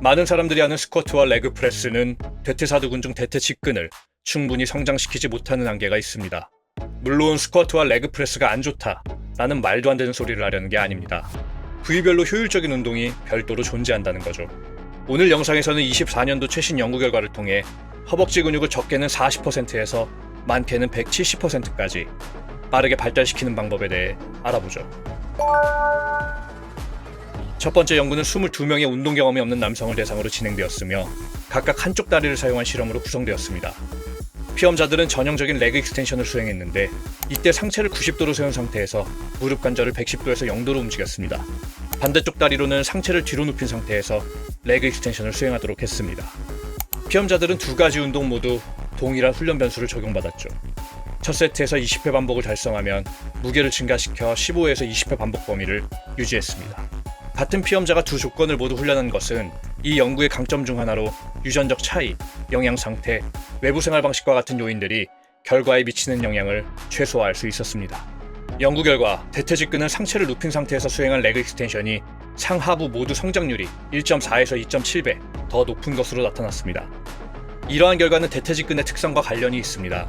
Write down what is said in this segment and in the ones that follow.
많은 사람들이 아는 스쿼트와 레그 프레스는 대퇴사두근 중 대퇴 직근을 충분히 성장시키지 못하는 한계가 있습니다. 물론 스쿼트와 레그 프레스가 안 좋다 라는 말도 안 되는 소리를 하려는 게 아닙니다. 부위별로 효율적인 운동이 별도로 존재한다는 거죠. 오늘 영상에서는 24년도 최신 연구 결과를 통해 허벅지 근육을 적게는 40%에서 많게는 170%까지 빠르게 발달시키는 방법에 대해 알아보죠. 첫 번째 연구는 22명의 운동 경험이 없는 남성을 대상으로 진행되었으며 각각 한쪽 다리를 사용한 실험으로 구성되었습니다. 피험자들은 전형적인 레그 익스텐션을 수행했는데 이때 상체를 90도로 세운 상태에서 무릎 관절을 110도에서 0도로 움직였습니다. 반대쪽 다리로는 상체를 뒤로 눕힌 상태에서 레그 익스텐션을 수행하도록 했습니다. 피험자들은 두 가지 운동 모두 동일한 훈련 변수를 적용받았죠. 첫 세트에서 20회 반복을 달성하면 무게를 증가시켜 15에서 20회 반복 범위를 유지했습니다. 같은 피험자가 두 조건을 모두 훈련한 것은 이 연구의 강점 중 하나로 유전적 차이, 영양 상태, 외부 생활 방식과 같은 요인들이 결과에 미치는 영향을 최소화할 수 있었습니다. 연구 결과 대퇴직근은 상체를 눕힌 상태에서 수행한 레그 익스텐션이 상하부 모두 성장률이 1.4에서 2.7배 더 높은 것으로 나타났습니다. 이러한 결과는 대퇴직근의 특성과 관련이 있습니다.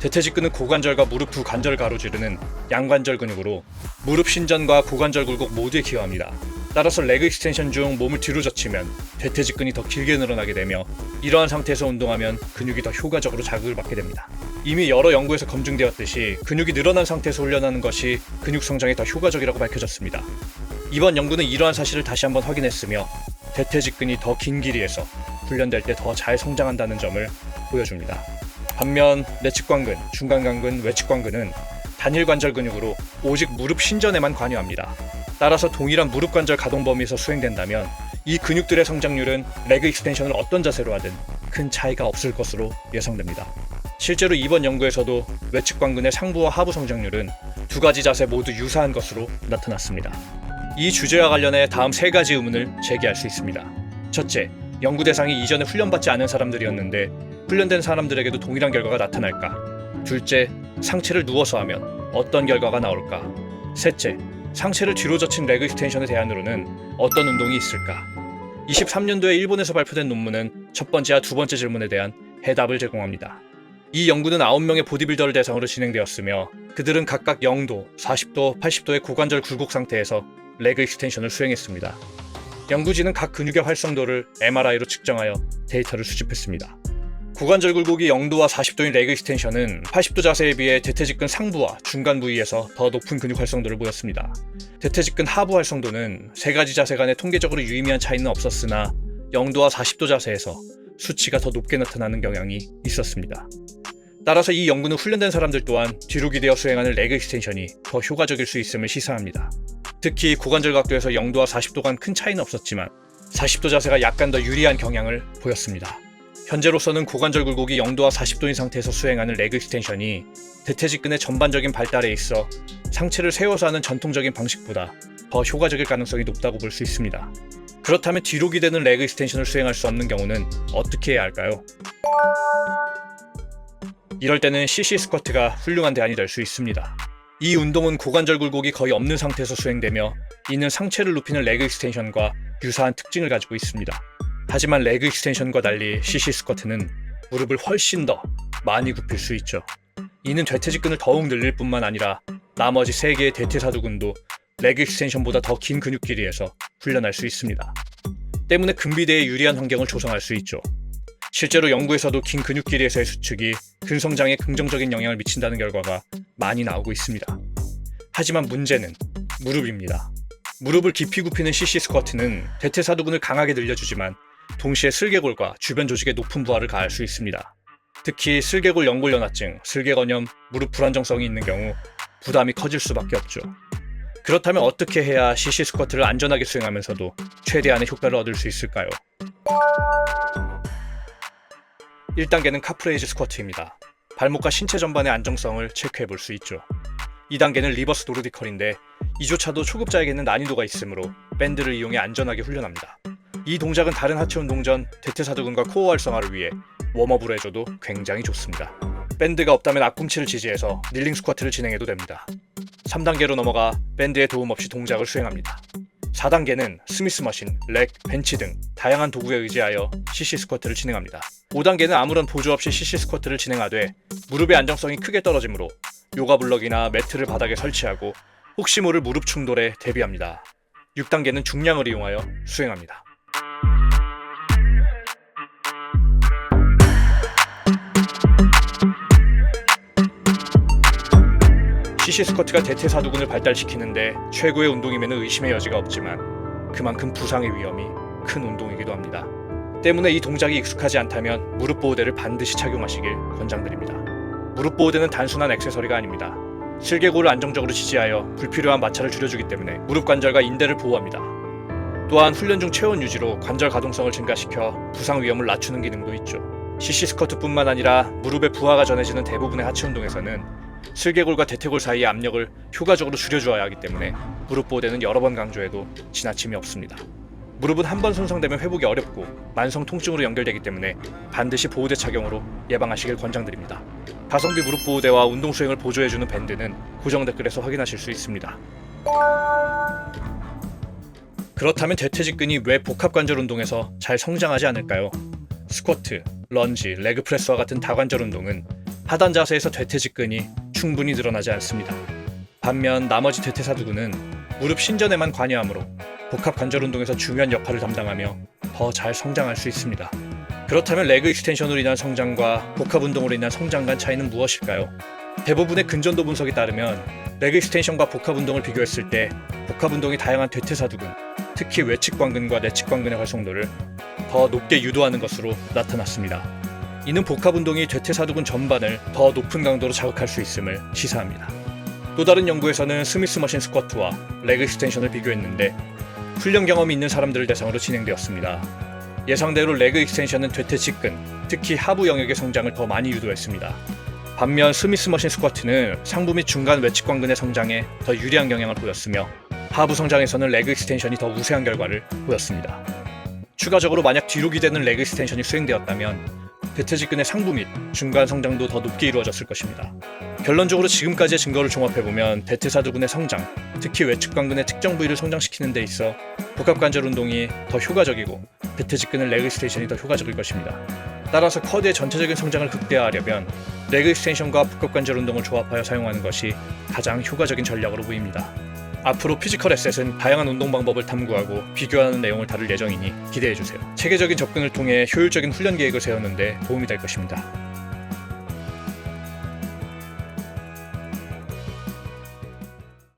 대퇴직근은 고관절과 무릎 두 관절을 가로지르는 양관절 근육으로 무릎 신전과 고관절 굴곡 모두에 기여합니다. 따라서 레그 익스텐션 중 몸을 뒤로 젖히면 대퇴직근이 더 길게 늘어나게 되며 이러한 상태에서 운동하면 근육이 더 효과적으로 자극을 받게 됩니다. 이미 여러 연구에서 검증되었듯이 근육이 늘어난 상태에서 훈련하는 것이 근육 성장에 더 효과적이라고 밝혀졌습니다. 이번 연구는 이러한 사실을 다시 한번 확인했으며 대퇴직근이 더 긴 길이에서 훈련될 때 더 잘 성장한다는 점을 보여줍니다. 반면 내측관근, 중간관근, 외측관근은 단일 관절 근육으로 오직 무릎 신전에만 관여합니다. 따라서 동일한 무릎 관절 가동 범위에서 수행된다면 이 근육들의 성장률은 레그 익스텐션을 어떤 자세로 하든 큰 차이가 없을 것으로 예상됩니다. 실제로 이번 연구에서도 외측 관근의 상부와 하부 성장률은 두 가지 자세 모두 유사한 것으로 나타났습니다. 이 주제와 관련해 다음 세 가지 의문을 제기할 수 있습니다. 첫째, 연구 대상이 이전에 훈련받지 않은 사람들이었는데 훈련된 사람들에게도 동일한 결과가 나타날까? 둘째, 상체를 누워서 하면 어떤 결과가 나올까? 셋째, 상체를 뒤로 젖힌 레그 익스텐션에 대안으로는 어떤 운동이 있을까? 23년도에 일본에서 발표된 논문은 첫 번째와 두 번째 질문에 대한 해답을 제공합니다. 이 연구는 9명의 보디빌더를 대상으로 진행되었으며 그들은 각각 0도, 40도, 80도의 고관절 굴곡 상태에서 레그 익스텐션을 수행했습니다. 연구진은 각 근육의 활성도를 MRI로 측정하여 데이터를 수집했습니다. 고관절 굴곡이 0도와 40도인 레그 익스텐션은 80도 자세에 비해 대퇴직근 상부와 중간 부위에서 더 높은 근육 활성도를 보였습니다. 대퇴직근 하부 활성도는 세 가지 자세 간에 통계적으로 유의미한 차이는 없었으나 0도와 40도 자세에서 수치가 더 높게 나타나는 경향이 있었습니다. 따라서 이 연구는 훈련된 사람들 또한 뒤로 기대어 수행하는 레그 익스텐션이 더 효과적일 수 있음을 시사합니다. 특히 고관절 각도에서 0도와 40도 간 큰 차이는 없었지만 40도 자세가 약간 더 유리한 경향을 보였습니다. 현재로서는 고관절 굴곡이 0도와 40도인 상태에서 수행하는 레그 익스텐션이 대퇴직근의 전반적인 발달에 있어 상체를 세워서 하는 전통적인 방식보다 더 효과적일 가능성이 높다고 볼 수 있습니다. 그렇다면 뒤로 기대는 레그 익스텐션을 수행할 수 없는 경우는 어떻게 해야 할까요? 이럴 때는 CC 스쿼트가 훌륭한 대안이 될 수 있습니다. 이 운동은 고관절 굴곡이 거의 없는 상태에서 수행되며 이는 상체를 눕히는 레그 익스텐션과 유사한 특징을 가지고 있습니다. 하지만 레그 익스텐션과 달리 CC 스쿼트는 무릎을 훨씬 더 많이 굽힐 수 있죠. 이는 대퇴직근을 더욱 늘릴 뿐만 아니라 나머지 세 개의 대퇴사두근도 레그 익스텐션보다 더 긴 근육 길이에서 훈련할 수 있습니다. 때문에 근비대에 유리한 환경을 조성할 수 있죠. 실제로 연구에서도 긴 근육 길이에서의 수축이 근성장에 긍정적인 영향을 미친다는 결과가 많이 나오고 있습니다. 하지만 문제는 무릎입니다. 무릎을 깊이 굽히는 CC 스쿼트는 대퇴사두근을 강하게 늘려주지만 동시에 슬개골과 주변 조직에 높은 부하를 가할 수 있습니다. 특히 슬개골 연골연화증, 슬개건염, 무릎 불안정성이 있는 경우 부담이 커질 수밖에 없죠. 그렇다면 어떻게 해야 CC 스쿼트를 안전하게 수행하면서도 최대한의 효과를 얻을 수 있을까요? 1단계는 카프레이즈 스쿼트입니다. 발목과 신체 전반의 안정성을 체크해 볼 수 있죠. 2단계는 리버스 노르디컬인데 이조차도 초급자에게는 난이도가 있으므로 밴드를 이용해 안전하게 훈련합니다. 이 동작은 다른 하체 운동 전 대퇴사두근과 코어 활성화를 위해 웜업으로 해줘도 굉장히 좋습니다. 밴드가 없다면 앞꿈치를 지지해서 닐링 스쿼트를 진행해도 됩니다. 3단계로 넘어가 밴드의 도움 없이 동작을 수행합니다. 4단계는 스미스 머신, 렉, 벤치 등 다양한 도구에 의지하여 CC 스쿼트를 진행합니다. 5단계는 아무런 보조 없이 CC 스쿼트를 진행하되 무릎의 안정성이 크게 떨어지므로 요가 블럭이나 매트를 바닥에 설치하고 혹시 모를 무릎 충돌에 대비합니다. 6단계는 중량을 이용하여 수행합니다. CC 스쿼트가 대퇴사두근을 발달시키는데 최고의 운동임에는 의심의 여지가 없지만 그만큼 부상의 위험이 큰 운동이기도 합니다. 때문에 이 동작이 익숙하지 않다면 무릎 보호대를 반드시 착용하시길 권장드립니다. 무릎 보호대는 단순한 액세서리가 아닙니다. 슬개골을 안정적으로 지지하여 불필요한 마찰을 줄여주기 때문에 무릎 관절과 인대를 보호합니다. 또한 훈련 중 체온 유지로 관절 가동성을 증가시켜 부상 위험을 낮추는 기능도 있죠. CC 스쿼트뿐만 아니라 무릎의 부하가 전해지는 대부분의 하체 운동에서는 슬개골과 대퇴골 사이의 압력을 효과적으로 줄여주어야 하기 때문에 무릎 보호대는 여러 번 강조해도 지나침이 없습니다. 무릎은 한 번 손상되면 회복이 어렵고 만성 통증으로 연결되기 때문에 반드시 보호대 착용으로 예방하시길 권장드립니다. 가성비 무릎 보호대와 운동 수행을 보조해주는 밴드는 고정 댓글에서 확인하실 수 있습니다. 그렇다면 대퇴직근이 왜 복합관절 운동에서 잘 성장하지 않을까요? 스쿼트, 런지, 레그 프레스와 같은 다관절 운동은 하단 자세에서 대퇴 직근이 충분히 늘어나지 않습니다. 반면 나머지 대퇴사두근은 무릎 신전에만 관여하므로 복합 관절 운동에서 중요한 역할을 담당하며 더 잘 성장할 수 있습니다. 그렇다면 레그 익스텐션으로 인한 성장과 복합 운동으로 인한 성장 간 차이는 무엇일까요? 대부분의 근전도 분석에 따르면 레그 익스텐션과 복합 운동을 비교했을 때 복합 운동이 다양한 대퇴사두근, 특히 외측 관근과 내측 관근의 활성도를 더 높게 유도하는 것으로 나타났습니다. 이는 복합 운동이 대퇴사두근 전반을 더 높은 강도로 자극할 수 있음을 시사합니다. 또 다른 연구에서는 스미스 머신 스쿼트와 레그 익스텐션을 비교했는데 훈련 경험이 있는 사람들을 대상으로 진행되었습니다. 예상대로 레그 익스텐션은 대퇴 직근, 특히 하부 영역의 성장을 더 많이 유도했습니다. 반면 스미스 머신 스쿼트는 상부 및 중간 외측 관근의 성장에 더 유리한 경향을 보였으며 하부 성장에서는 레그 익스텐션이 더 우세한 결과를 보였습니다. 추가적으로 만약 뒤로 기대는 레그 익스텐션이 수행되었다면 대퇴직근의 상부 및 중간 성장도 더 높게 이루어졌을 것입니다. 결론적으로 지금까지의 증거를 종합해보면 대퇴사두근의 성장, 특히 외측 관근의 특정 부위를 성장시키는 데 있어 복합관절 운동이 더 효과적이고 대퇴직근의 레그 익스텐션이 더 효과적일 것입니다. 따라서 커드의 전체적인 성장을 극대화하려면 레그 익스텐션과 복합관절 운동을 조합하여 사용하는 것이 가장 효과적인 전략으로 보입니다. 앞으로 피지컬 에셋은 다양한 운동 방법을 탐구하고 비교하는 내용을 다룰 예정이니 기대해주세요. 체계적인 접근을 통해 효율적인 훈련 계획을 세우는데 도움이 될 것입니다.